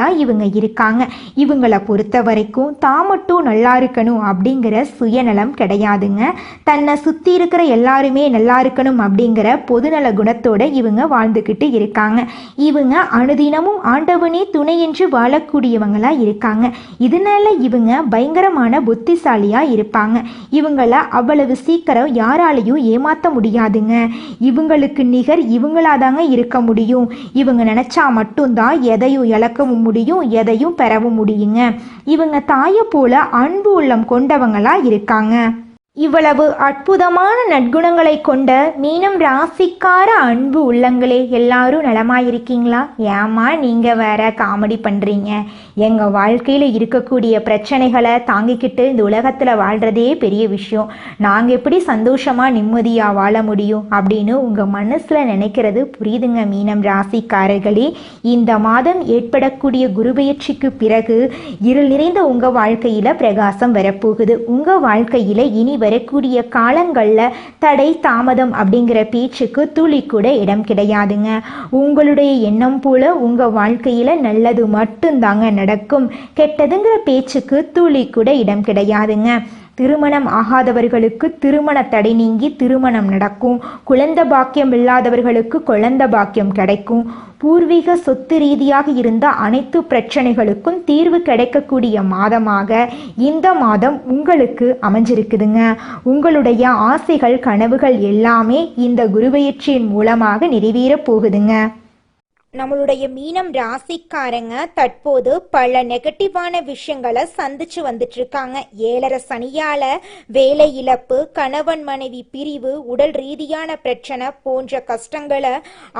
தான் இவங்க இருக்காங்க. இவங்களை பொறுத்த வரைக்கும் தான் மட்டும் நல்லா இருக்கணும் அப்படிங்கிற சுயநலம் கிடையாதுங்க. தன்னை சுற்றி இருக்கிற எல்லாருமே நல்லா இருக்கணும் அப்படிங்கிற பொதுநல குணத்தோட இவங்க வாழ்ந்துக்கிட்டு இருக்காங்க. இவங்க அனுதினமும் ஆண்டவனே துணை என்று வாழக்கூடியவங்களா இருக்காங்க. இதனால இவங்க பயங்கரமான புத்திசாலியா இருப்பாங்க. இவங்கள அவ்வளவு சீக்கிரம் யாராலையும் ஏமாற்ற முடியாதுங்க. இவங்களுக்கு நிகர் இவங்களாதாங்க இருக்க முடியும். இவங்க நினைச்சா மட்டும்தான் எதையும் இழக்கவும் முடியும் எதையும் பெறவும் முடியுங்க. இவங்க தாயை போல அன்பு உள்ளம் கொண்டவங்களா இருக்காங்க. இவ்வளவு அற்புதமான நற்குணங்களை கொண்ட மீனம் ராசிக்கார அன்பு உள்ளங்களே எல்லாரும் நலமாயிருக்கீங்களா? ஏமா நீங்கள் வேற காமெடி பண்ணுறீங்க எங்கள் வாழ்க்கையில் இருக்கக்கூடிய பிரச்சனைகளை தாங்கிக்கிட்டு இந்த உலகத்தில் வாழ்கிறதே பெரிய விஷயம். நாங்கள் எப்படி சந்தோஷமாக நிம்மதியாக வாழ முடியும் அப்படின்னு உங்கள் மனசில் நினைக்கிறது புரியுதுங்க மீனம் ராசிக்காரர்களே. இந்த மாதம் ஏற்படக்கூடிய குருபெயர்ச்சிக்கு பிறகு இருள் நிறைந்த உங்கள் வாழ்க்கையில் பிரகாசம் வரப்போகுது. உங்கள் வாழ்க்கையில் இனி வரக்கூடிய காலங்களில் தடை தாமதம் அப்படிங்கிற பேச்சுக்கு துளி கூட இடம் கிடையாதுங்க. உங்களுடைய எண்ணம் போல உங்கள் வாழ்க்கையில் நல்லது மட்டும்தாங்க நடக்கும். கெட்டதுங்கிற பேச்சுக்கு துளி கூட இடம் கிடையாதுங்க. திருமணம் ஆகாதவர்களுக்கு திருமண தடை நீங்கி திருமணம் நடக்கும். குழந்த பாக்கியம் இல்லாதவர்களுக்கு குழந்த பாக்கியம் கிடைக்கும். பூர்வீக சொத்து ரீதியாக இருந்த அனைத்து பிரச்சனைகளுக்கும் தீர்வு கிடைக்கக்கூடிய மாதமாக இந்த மாதம் உங்களுக்கு அமைஞ்சிருக்குதுங்க. உங்களுடைய ஆசைகள் கனவுகள் எல்லாமே இந்த குருபெயர்ச்சியின் மூலமாக நிறைவேறப் போகுதுங்க. நம்மளுடைய மீனம் ராசிக்காரங்க தற்போது பல நெகட்டிவான விஷயங்களை சந்திச்சு வந்துட்டு இருக்காங்க ஏழரை சனியால வேலை இழப்பு கணவன் மனைவி பிரிவு உடல் ரீதியான பிரச்சனை போன்ற கஷ்டங்களை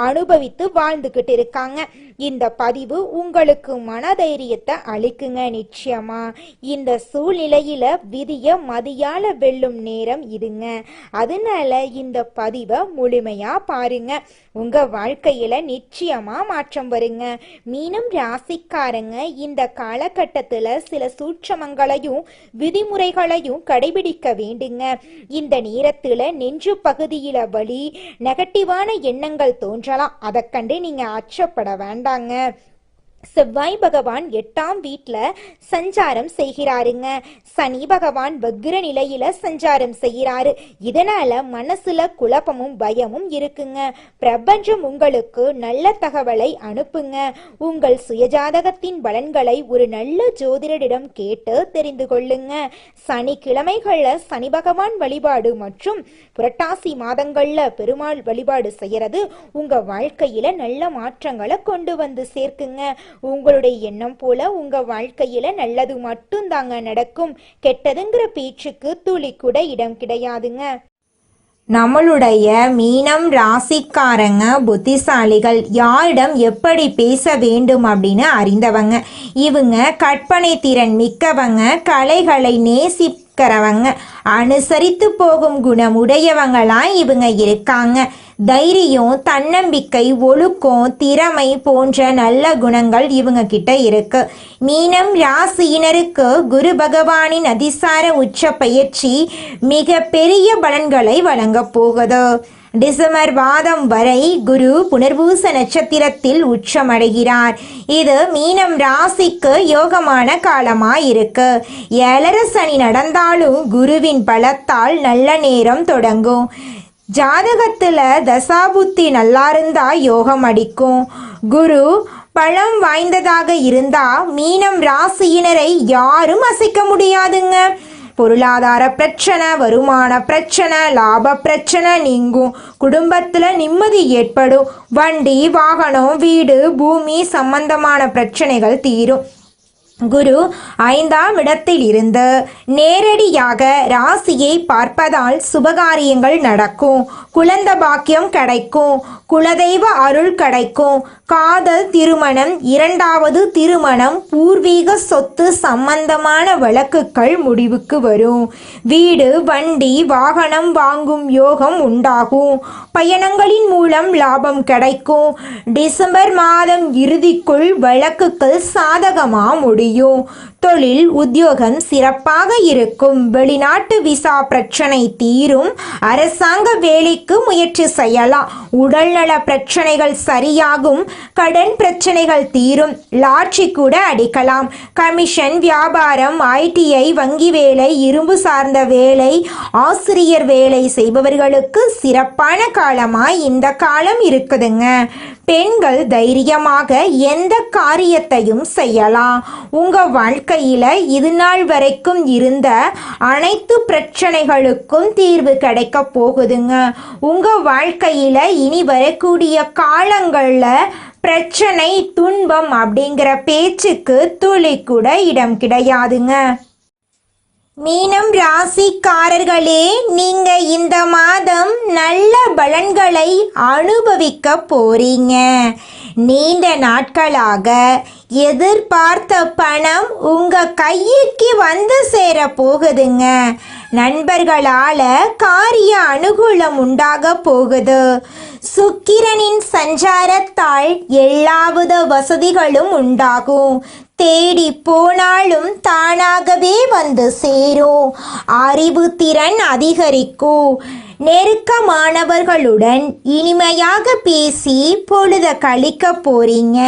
அனுபவித்து வாழ்ந்துகிட்டு இருக்காங்க. இந்த பதிவு உங்களுக்கு மனதைரியத்தை அளிக்குங்க நிச்சயமா. இந்த சூழ்நிலையில விதிய மதியால வெல்லும் நேரம் இதுங்க. அதனால இந்த பதிவை முழுமையா பாருங்க. உங்க வாழ்க்கையில நிச்சயமா மாற்றம் வருங்க. மீனம் ராசிக்காரங்க இந்த காலகட்டத்துல சில சூட்சமங்களையும் விதிமுறைகளையும் கடைபிடிக்க வேண்டுங்க. இந்த நேரத்துல நெஞ்சு பகுதியில வலி நெகட்டிவான எண்ணங்கள் தோன்றலாம். அதை கண்டு நீங்க அச்சப்பட வேண்டாம். வேண்டாங்க செவ்வாய் பகவான் எட்டாம் வீட்டில் சஞ்சாரம் செய்கிறாருங்க. சனி பகவான் வக்ர நிலையில சஞ்சாரம் செய்கிறாரு. இதனால மனசுல குழப்பமும் பயமும் இருக்குங்க. பிரபஞ்சம் உங்களுக்கு நல்ல தகவலை அனுப்புங்க. உங்கள் சுயஜாதகத்தின் பலன்களை ஒரு நல்ல ஜோதிடரிடம் கேட்டு தெரிந்து கொள்ளுங்க. சனிக்கிழமைகள்ல சனி பகவான் வழிபாடு மற்றும் புரட்டாசி மாதங்கள்ல பெருமாள் வழிபாடு செய்யறது உங்க வாழ்க்கையில நல்ல மாற்றங்களை கொண்டு வந்து சேர்க்குங்க. உங்களுடைய எண்ணம் போல உங்க வாழ்க்கையில நல்லது மட்டும் தாங்க நடக்கும். கெட்டதுங்கிற பேச்சுக்கு துளி கூட இடம் கிடையாதுங்க. நம்மளுடைய மீனம் ராசிக்காரங்க புத்திசாலிகள் யாரிடம் எப்படி பேச வேண்டும் அப்படின்னு அறிந்தவங்க. இவங்க கற்பனை திறன் மிக்கவங்க கலைகளை நேசிக்கிறவங்க. அனுசரித்து போகும் குணம் இவங்க இருக்காங்க. தைரியம் தன்னம்பிக்கை ஒழுக்கம் திறமை போன்ற நல்ல குணங்கள் இவங்க கிட்ட இருக்கு. மீனம் ராசியினருக்கு குரு பகவானின் அதிசார உச்ச பயிற்சி மிக பெரிய பலன்களை வழங்கப் போகுது. டிசம்பர் மாதம் வரை குரு புனர்பூச நட்சத்திரத்தில் உச்சமடைகிறார். இது மீனம் ராசிக்கு யோகமான காலமாக இருக்கு ஏழரை சனி நடந்தாலும் குருவின் பலத்தால் நல்ல நேரம் தொடங்கும். ஜாதகத்தில் தசாபுத்தி நல்லா இருந்தா யோகம் அடிக்கும். குரு பழம் வாய்ந்ததாக இருந்தா மீனம் ராசியினரை யாரும் அசைக்க முடியாதுங்க. பொருளாதார பிரச்சனை வருமான பிரச்சனை லாப பிரச்சனை நீங்கும். குடும்பத்தில் நிம்மதி ஏற்படும். வண்டி வாகனம் வீடு பூமி சம்பந்தமான பிரச்சனைகள் தீரும். குரு ஐந்தாம் இடத்தில் இருந்து நேரடியாக ராசியை பார்ப்பதால் சுபகாரியங்கள் நடக்கும். குழந்த பாக்கியம் கிடைக்கும். குலதெய்வ அருள் கிடைக்கும். காதல் திருமணம் இரண்டாவது திருமணம் பூர்வீக சொத்து சம்பந்தமான வழக்குகள் முடிவுக்கு வரும். வீடு வண்டி வாகனம் வாங்கும் யோகம் உண்டாகும். பயணங்களின் மூலம் லாபம் கிடைக்கும். டிசம்பர் மாதம் இறுதிக்குள் வழக்குகள் சாதகமாக முடியும் தொழில் உத்தியோகம் சிறப்பாக இருக்கும். வெளிநாட்டு விசா பிரச்சனை தீரும். அரசாங்க வேலைக்கு முயற்சி செய்யலாம். உடல்நல பிரச்சனைகள் சரியாகும். கடன் பிரச்சனைகள் தீரும். லாட்சி கூட அடிக்கலாம். கமிஷன் வியாபாரம் ஐடிஐ வங்கி வேலை இரும்பு சார்ந்த வேலை ஆசிரியர் வேலை செய்பவர்களுக்கு சிறப்பான காலமாய் இந்த காலம் இருக்குதுங்க. பெண்கள் தைரியமாக எந்த காரியத்தையும் செய்யலாம். உங்கள் வாழ்க்கையில் இது நாள் வரைக்கும் இருந்த அனைத்து பிரச்சனைகளுக்கும் தீர்வு கிடைக்க போகுதுங்க. உங்கள் வாழ்க்கையில் இனி வரக்கூடிய காலங்களில் பிரச்சனை துன்பம் அப்படிங்கிற பேச்சுக்கு துளி கூட இடம் கிடையாதுங்க. மீனம் ராசிக்காரர்களே நீங்க இந்த மாதம் நல்ல பலன்களை அனுபவிக்க போறீங்க. நீண்ட நாட்களாக எதிர்பார்த்த பணம் உங்க கைக்கு வந்து சேர போகுதுங்க. நண்பர்களால காரிய அனுகூலம் உண்டாக போகுது. சுக்கிரனின் சஞ்சாரத்தால் எல்லாவித வசதிகளும் உண்டாகும். தேடி போனாலும் தானாகவே வந்து சேரும் அறிவு திறன் அதிகரிக்கும் நெருக்கமானவர்களுடன் இனிமையாக பேசி பொழுத கழிக்க போறீங்க.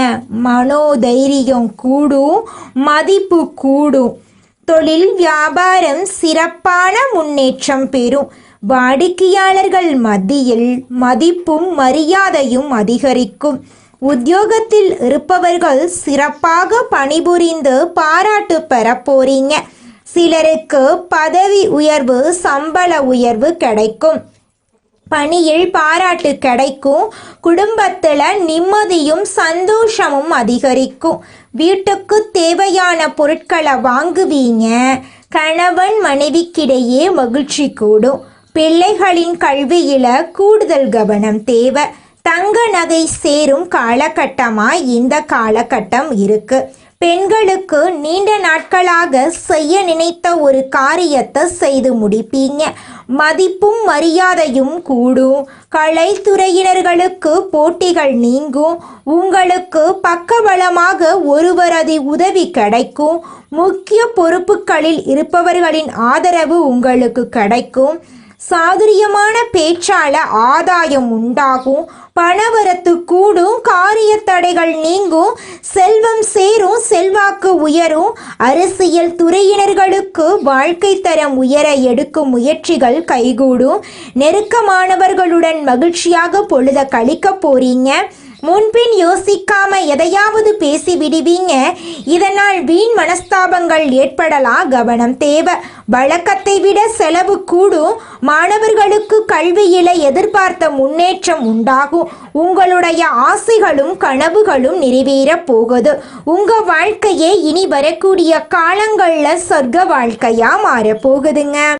மனோதைரியம் கூடும் மதிப்பு கூடும். தொழில் வியாபாரம் சிறப்பான முன்னேற்றம் பெறும். வாடிக்கையாளர்கள் மத்தியில் மதிப்பும் மரியாதையும் அதிகரிக்கும். உத்தியோகத்தில் இருப்பவர்கள் சிறப்பாக பணிபுரிந்து பாராட்டு பெற போறீங்க. சிலருக்கு பதவி உயர்வு சம்பள உயர்வு கிடைக்கும். பணியில் பாராட்டு கிடைக்கும். குடும்பத்தில் நிம்மதியும் சந்தோஷமும் அதிகரிக்கும். வீட்டுக்கு தேவையான பொருட்களை வாங்குவீங்க. கணவன் மனைவிக்கிடையே மகிழ்ச்சி கூடும். பிள்ளைகளின் கல்வியில கூடுதல் கவனம் தேவை. தங்க நகை சேரும் காலகட்டமாக இந்த காலகட்டம் இருக்கு. பெண்களுக்கு நீண்ட நாட்களாக செய்ய நினைத்த ஒரு காரியத்தை செய்து முடிப்பீங்க. மதிப்பும் மரியாதையும் கூடும். கலைத்துறையினர்களுக்கு போட்டிகள் நீங்கும். உங்களுக்கு பக்கபலமாக ஒருவரது உதவி கிடைக்கும். முக்கிய பொறுப்புகளில் இருப்பவர்களின் ஆதரவு உங்களுக்கு கிடைக்கும். சாதுரியமான பேச்சால ஆதாயம் உண்டாகும். பணவரத்து கூடும் காரிய தடைகள் நீங்கும் செல்வம் சேரும் செல்வாக்கு உயரும். அரசியல் துறையினர்களுக்கு வாழ்க்கை தரம் உயர எடுக்கும் முயற்சிகள் கைகூடும். நெருக்கமானவர்களுடன் மகிழ்ச்சியாக பொழுத கழிக்க போறீங்க. முன்பின் யோசிக்காம எதையாவது பேசி விடுவீங்க. இதனால் வீண் மனஸ்தாபங்கள் ஏற்படலாம் கவனம் தேவை. வழக்கத்தை விட செலவு கூடும். மாணவர்களுக்கு கல்வியில எதிர்பார்த்த முன்னேற்றம் உண்டாகும். உங்களுடைய ஆசைகளும் கனவுகளும் நிறைவேற போகுது. உங்க வாழ்க்கையே இனி வரக்கூடிய காலங்கள்ல சொர்க்க வாழ்க்கையா மாறப் போகுதுங்க.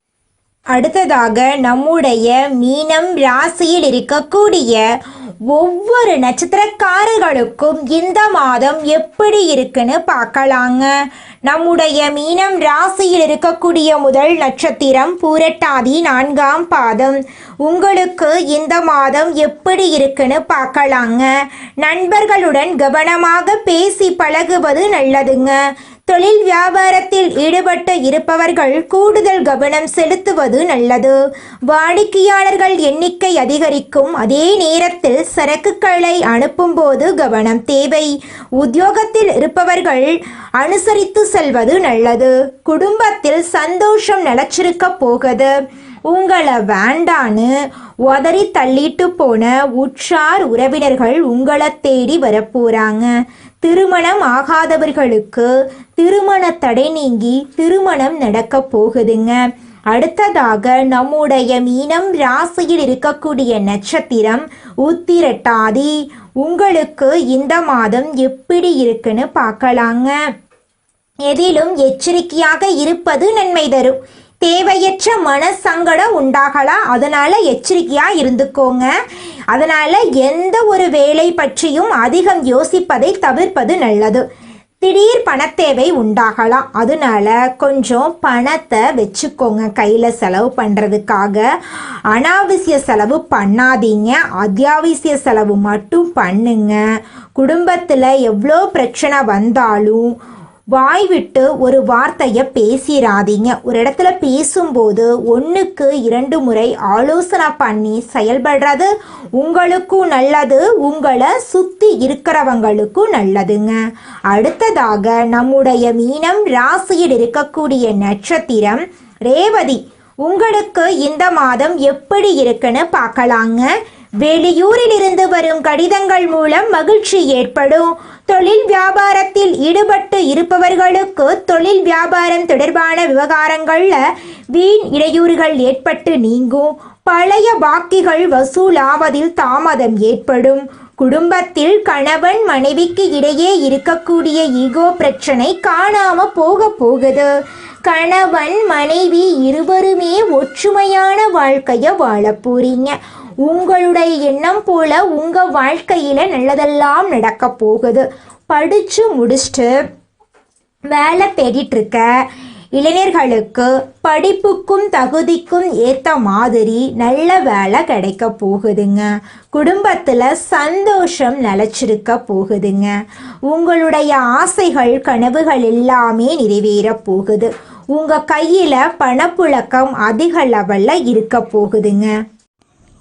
அடுத்ததாக நம்முடைய மீனம் ராசியில் இருக்கக்கூடிய ஒவ்வொரு நட்சத்திரக்காரர்களுக்கும் இந்த மாதம் எப்படி இருக்குன்னு பார்க்கலாங்க. நம்முடைய மீனம் ராசியில் இருக்கக்கூடிய முதல் நட்சத்திரம் பூரட்டாதி நான்காம் பாதம். உங்களுக்கு இந்த மாதம் எப்படி இருக்குன்னு பார்க்கலாங்க. நண்பர்களுடன் கவனமாக பேசி பழகுவது நல்லதுங்க. தொழில் வியாபாரத்தில் ஈடுபட்டு இருப்பவர்கள் கூடுதல் கவனம் செலுத்துவது நல்லது. வாடிக்கையாளர்கள் எண்ணிக்கை அதிகரிக்கும் அதே நேரத்தில் சரக்குகளை அனுப்பும்போது கவனம் தேவை. உத்தியோகத்தில் இருப்பவர்கள் அனுசரித்து செல்வது நல்லது. குடும்பத்தில் சந்தோஷம் நிலச்சிருக்க போகுது. உங்களை வேண்டான்னு உதறி தள்ளிட்டு போன உற்றார் உறவினர்கள் உங்களை தேடி வரப்போறாங்க திருமணம் ஆகாதவர்களுக்கு திருமண தடை நீங்கி திருமணம் நடக்க போகுதுங்க. அடுத்ததாக நம்முடைய மீனம் ராசியில் இருக்கக்கூடிய நட்சத்திரம் உத்திரட்டாதி. உங்களுக்கு இந்த மாதம் எப்படி இருக்குன்னு பார்க்கலாங்க. எதிலும் எச்சரிக்கையாக இருப்பது நன்மை தரும். தேவையற்ற மன சங்கடம் உண்டாகலாம் அதனால் எச்சரிக்கையாக இருந்துக்கோங்க. அதனால் எந்த ஒரு வேலை பற்றியும் அதிகம் யோசிப்பதை தவிர்ப்பது நல்லது. திடீர் பணத்தேவை உண்டாகலாம் அதனால கொஞ்சம் பணத்தை வச்சுக்கோங்க கையில் செலவு பண்ணுறதுக்காக அனாவசிய செலவு பண்ணாதீங்க. அத்தியாவசிய செலவு மட்டும் பண்ணுங்க. குடும்பத்தில் எவ்வளோ பிரச்சனை வந்தாலும் வாய் விட்டு ஒரு வார்த்தையை பேசிடாதீங்க ஒரு இடத்துல பேசும்போது ஒன்றுக்கு இரண்டு முறை ஆலோசனை பண்ணி செயல்படுறது உங்களுக்கும் நல்லது உங்களை சுற்றி இருக்கிறவங்களுக்கும் நல்லதுங்க. அடுத்ததாக நம்முடைய மீனம் ராசியில் இருக்கக்கூடிய நட்சத்திரம். ரேவதி உங்களுக்கு இந்த மாதம் எப்படி இருக்குன்னு பார்க்கலாங்க. வெளியூரில் இருந்து வரும் கடிதங்கள் மூலம் மகிழ்ச்சி ஏற்படும். தொழில் வியாபாரத்தில் ஈடுபட்டு இருப்பவர்களுக்கு தொழில் வியாபாரம் தொடர்பான விவகாரங்கள்ல வீண் இடையூறுகள் ஏற்பட்டு நீங்கும். பழைய பாக்கிகள் வசூலாவதில் தாமதம் ஏற்படும். குடும்பத்தில் கணவன் மனைவிக்கு இடையே இருக்கக்கூடிய ஈகோ பிரச்சனை காணாம போக போகுது. கணவன் மனைவி இருவருமே ஒற்றுமையான வாழ்க்கைய வாழ போறீங்க. உங்களுடைய எண்ணம் போல உங்கள் வாழ்க்கையில் நல்லதெல்லாம் நடக்க போகுது. படித்து முடிச்சுட்டு வேலை தேடிட்டுருக்க இளைஞர்களுக்கு படிப்புக்கும் தகுதிக்கும் ஏற்ற மாதிரி நல்ல வேலை கிடைக்க போகுதுங்க. குடும்பத்தில் சந்தோஷம் நிலச்சிருக்க போகுதுங்க. உங்களுடைய ஆசைகள் கனவுகள் எல்லாமே நிறைவேற போகுது. உங்கள் கையில் பணப்புழக்கம் அதிக லெவலில் இருக்க போகுதுங்க.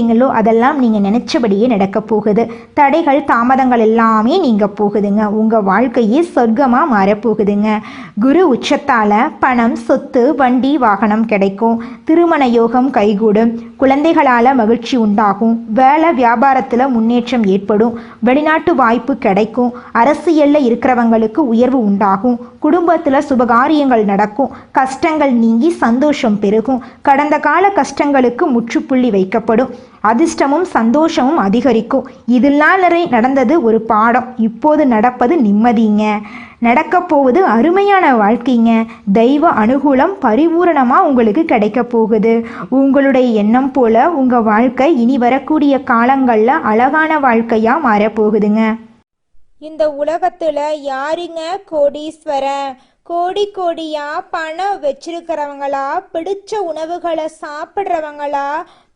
நினைக்கிறீங்களோ அதெல்லாம் நீங்கள் நினச்சபடியே நடக்க போகுது. தடைகள் தாமதங்கள் எல்லாமே நீங்கள் போகுதுங்க. உங்கள் வாழ்க்கையே சொர்க்கமாக மாறப்போகுதுங்க குரு உச்சத்தால் பணம் சொத்து வண்டி வாகனம் கிடைக்கும். திருமண யோகம் கைகூடும். குழந்தைகளால் மகிழ்ச்சி உண்டாகும். வேலை வியாபாரத்தில் முன்னேற்றம் ஏற்படும். வெளிநாட்டு வாய்ப்பு கிடைக்கும். அரசியலில் இருக்கிறவங்களுக்கு உயர்வு உண்டாகும். குடும்பத்தில் சுபகாரியங்கள் நடக்கும். கஷ்டங்கள் நீங்கி சந்தோஷம் பெருகும். கடந்த கால கஷ்டங்களுக்கு முற்றுப்புள்ளி வைக்கப்படும். அதிர்ஷ்டமும் சந்தோஷமும் அதிகரிக்கும். இதெல்லாம் நடந்தது ஒரு பாடம். இப்போது நடப்பது நிம்மதிங்க. நடக்கப் போவது அருமையான வாழ்க்கைங்க. தெய்வ அனுகூலம் பரிபூரணமாக உங்களுக்கு கிடைக்க போகுது. உங்களுடைய எண்ணம் போல உங்கள் வாழ்க்கை இனி வரக்கூடிய காலங்களில் அழகான வாழ்க்கையாக மாறப்போகுதுங்க. இந்த உலகத்துல யாருங்க கோடீஸ்வரன் கோடி கோடியா பணம் வச்சிருக்கிறவங்களா? பிடிச்ச உணவுகளை சாப்பிட்றவங்களா?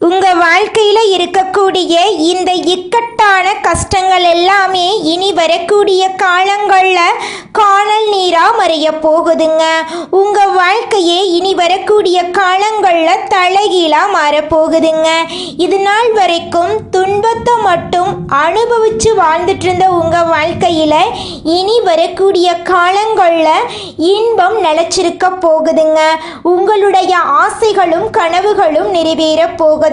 உங்க வாழ்க்கையில இருக்கக்கூடிய இந்த இக்கட்டான கஷ்டங்கள் எல்லாமே இனி வரக்கூடிய காலங்களில் காணல் நீரா மறைய போகுதுங்க. உங்க வாழ்க்கையே இனி வரக்கூடிய காலங்களில் தலைகீழா மாறப்போகுதுங்க இது நாள் வரைக்கும் துன்பத்தை மட்டும் அனுபவிச்சு வாழ்ந்துட்டு இருந்த உங்க வாழ்க்கையில இனி வரக்கூடிய காலங்களில் இன்பம் நிலைச்சிருக்க போகுதுங்க. உங்களுடைய ஆசைகளும் கனவுகளும் நிறைவேற போகுது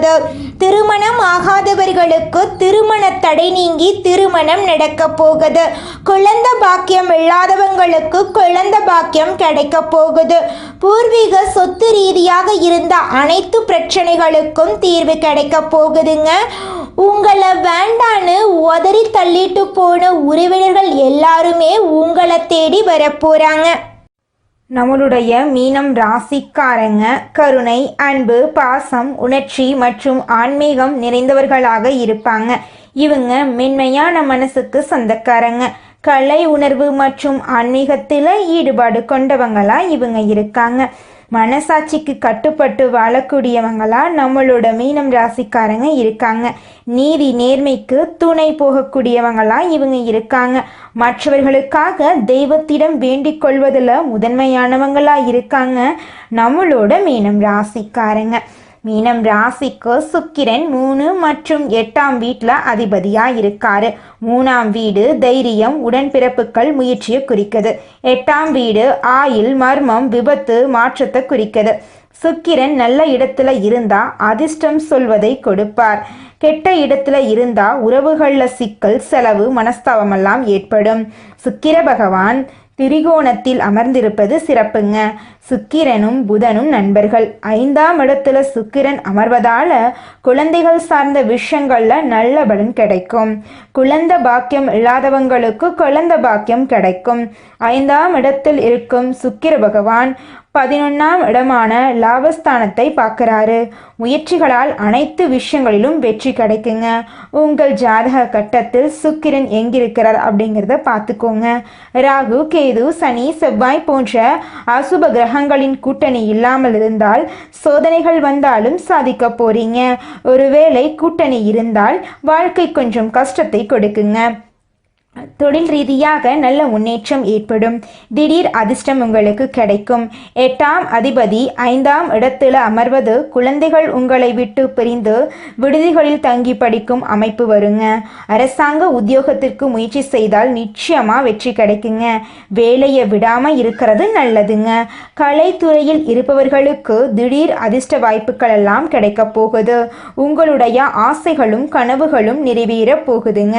திருமணம் ஆகாதவர்களுக்கு திருமண தடை நீங்கி திருமணம் நடக்க போகுது. குழந்தை பாக்கியம் இல்லாதவங்களுக்கு குழந்தை பாக்கியம் கிடைக்க போகுது. பூர்வீக சொத்து ரீதியாக இருந்த அனைத்து பிரச்சனைகளுக்கும் தீர்வு கிடைக்க போகுதுங்க. உங்களை வேண்டான்னு உதறி தள்ளிட்டு போன உறவினர்கள் எல்லாருமே உங்களை தேடி வரப்போகிறாங்க நம்மளுடைய மீனம் ராசிக்காரங்க கருணை அன்பு பாசம் உணர்ச்சி மற்றும் ஆன்மீகம் நிறைந்தவர்களாக இருப்பாங்க. இவங்க மென்மையான மனசுக்கு சொந்தக்காரங்க. கலை உணர்வு மற்றும் ஆன்மீகத்தில் ஈடுபாடு கொண்டவங்களா இவங்க இருக்காங்க. மனசாட்சிக்கு கட்டுப்பட்டு வாழக்கூடியவங்களா நம்மளோட மீனம் ராசிக்காரங்க இருக்காங்க. நீதி நேர்மைக்கு துணை போகக்கூடியவங்களா இவங்க இருக்காங்க. மற்றவர்களுக்காக தெய்வத்திடம் வேண்டிக் கொள்வதில் முதன்மையானவங்களா இருக்காங்க நம்மளோட மீனம் ராசிக்காரங்க. மீனம் ராசிக்கு சுக்கிரன் மூணு மற்றும் எட்டாம் வீட்டில் அதிபதியாக இருக்காரு. மூணாம் வீடு தைரியம் உடன்பிறப்புகள் முயற்சியை குறிக்குது. எட்டாம் வீடு ஆயில் மர்மம் விபத்து மாற்றத்தை குறிக்குது. சுக்கிரன் நல்ல இடத்துல இருந்தா அதிர்ஷ்டம் சொல்வதை கொடுப்பார். கெட்ட இடத்துல இருந்தா உறவுகளில் சிக்கல் செலவு மனஸ்தாபமெல்லாம் ஏற்படும். சுக்கிர பகவான் திரிகோணத்தில் அமர்ந்திருப்பது சிறப்புங்க. சுக்கிரனும் புதனும் நண்பர்கள். ஐந்தாம் இடத்துல சுக்கிரன் அமர்வதால குழந்தைகள் சார்ந்த விஷயங்கள்ல நல்ல பலன் கிடைக்கும். குழந்தை பாக்கியம் இல்லாதவங்களுக்கு குழந்தை பாக்கியம் கிடைக்கும். ஐந்தாம் இடத்தில் இருக்கும் சுக்கிர பகவான் பதினொன்னாம் இடமான லாபஸ்தானத்தை பார்க்கறாரு. முயற்சிகளால் அனைத்து விஷயங்களிலும் வெற்றி கிடைக்குங்க. உங்கள் ஜாதக கட்டத்தில் சுக்கிரன் எங்கிருக்கிறார் அப்படிங்கிறத பார்த்துக்கோங்க. ராகு கேது சனி செவ்வாய் போன்ற அசுப கிரகங்களின் கூட்டணி இல்லாமல் இருந்தால் சோதனைகள் வந்தாலும் சாதிக்க போறீங்க. ஒருவேளை கூட்டணி இருந்தால் வாழ்க்கை கொஞ்சம் கஷ்டத்தை கொடுக்குங்க. தொழில் ரீதியாக நல்ல முன்னேற்றம் ஏற்படும். திடீர் அதிர்ஷ்டம் உங்களுக்கு கிடைக்கும். எட்டாம் அதிபதி ஐந்தாம் இடத்தில் அமர்வது குழந்தைகள் உங்களை விட்டு பிரிந்து விடுதிகளில் தங்கி படிக்கும் அமைப்பு வருங்க. அரசாங்க உத்தியோகத்திற்கு முயற்சி செய்தால் நிச்சயமா வெற்றி கிடைக்குங்க. வேலையை விடாம இருக்கிறது நல்லதுங்க. கலைத்துறையில் இருப்பவர்களுக்கு திடீர் அதிர்ஷ்ட வாய்ப்புகள் எல்லாம் கிடைக்க போகுது. உங்களுடைய ஆசைகளும் கனவுகளும் நிறைவேற போகுதுங்க.